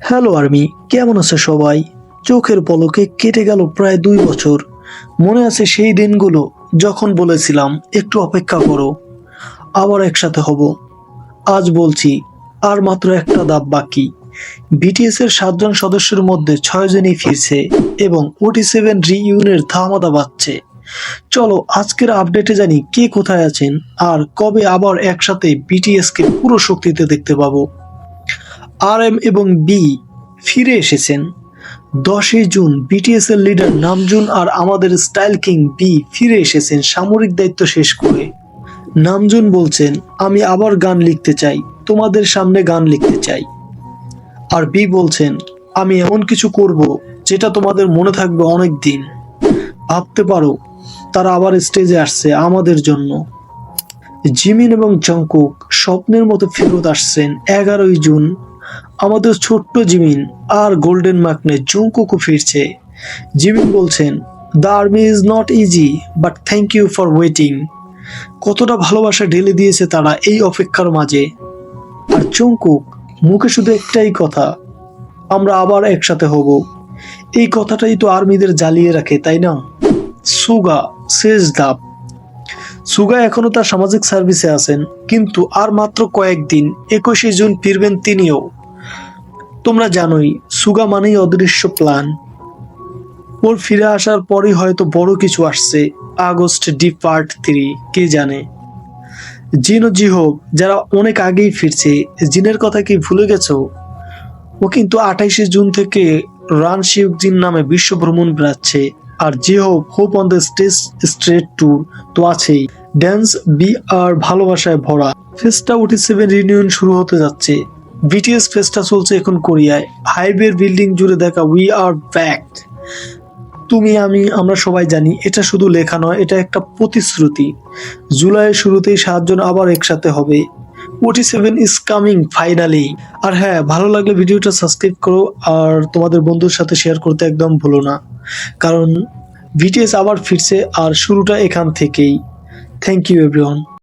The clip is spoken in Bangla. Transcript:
হ্যালো আর্মি, কেমন আছে সবাই? চোখের পলকে কেটে গেল প্রায় দুই বছর। মনে আছে সেই দিনগুলো যখন বলেছিলাম, একটু অপেক্ষা করো। আবার একসাথে হব। আজ বলছি, আর মাত্র একটা দাব বাকি। বিটিএস এর সাতজন সদস্যের মধ্যে ছয়জনই ফিরছে এবং ওটি সেভেন রিইউনের ধামাদা বাজছে। চলো, আজকের আপডেটে জানি কে কোথায় আছেন আর কবে আবার একসাথে বিটিএস কে পুরো শক্তিতে দেখতে পাবো। আর এম এবং বি ফিরে এসেছেন। দশই জুন বিটিএস এর লিডার নামজুন আর আমাদের স্টাইল কিং বি ফিরে এসেছেন সামরিক দায়িত্ব শেষ করে। নামজুন বলছেন, আমি আবার গান লিখতে চাই, তোমাদের সামনে গান লিখতে চাই। আর বি বলছেন, আমি এমন কিছু করব যেটা তোমাদের মনে থাকবে অনেক দিন ভাবতে পারো, তারা আবার স্টেজে আসছে আমাদের জন্য। জিমিন এবং জঙ্কুক স্বপ্নের মতো ফেরত আসছেন এগারোই জুন আমাদের ছোট্ট জিমিন আর গোল্ডেন মাকনে জঙ্কুকও ফিরছে। জিমিন বলছেন the army is not easy but thank you for waiting কতটা ভালোবাসা ঢেলে দিয়েছে তারা এই অপেক্ষার মাঝে। আর জঙ্কুক মুখে শুধু একটাই কথা, আমরা আবার একসাথে হব। এই কথাটাই তো আর্মিদের জ্বালিয়ে রাখে, তাই না? সুগা শেষ ধাপ সুগা এখনও তার সামাজিক সার্ভিসে আছেন, কিন্তু আর মাত্র কয়েকদিন, একুশে জুন ফিরবেন তিনিও। তোমরা জানোই, সুগা মানেই অদৃশ্য প্ল্যান ওর ফিরে আসার পরই হয়তো বড় কিছু আসছে, আগস্ট ডি পার্ট থ্রি, কে জানে? জিন ও জিহোব যারা অনেক আগেই ফিরছে, জিনের কথা কি ভুলে গেছ? ও কিন্তু আঠাইশে জুন থেকে রান জিন নামে বিশ্ব ভ্রমণ বেড়াচ্ছে, আর J Hope Hope on the Stage straight tour তো আছেই। ড্যান্স বি আর ভালোবাসায় ভরা। ফেস্টা ওটি সেভেন রিউনিয়ন শুরু হতে যাচ্ছে। বিটিএস ফেস্টা চলছে এখন কোরিয়ায়। হাইওয়ের বিল্ডিং জুড়ে দেখা উই আর ব্যাক তুমি, আমি, আমরা সবাই জানি, এটা শুধু লেখা নয়, এটা একটা প্রতিশ্রুতি। জুলাইয়ের শুরুতেই সাতজন আবার একসাথে হবে। OT seven is coming finally আর হ্যাঁ ভালো লাগলে ভিডিওটা সাবস্ক্রাইব করো, আর তোমাদের বন্ধুর সাথে শেয়ার করতে একদম ভুলো না। কারণ ভিটিএস আবার ফিরছে, আর শুরুটা এখান থেকেই। Thank you everyone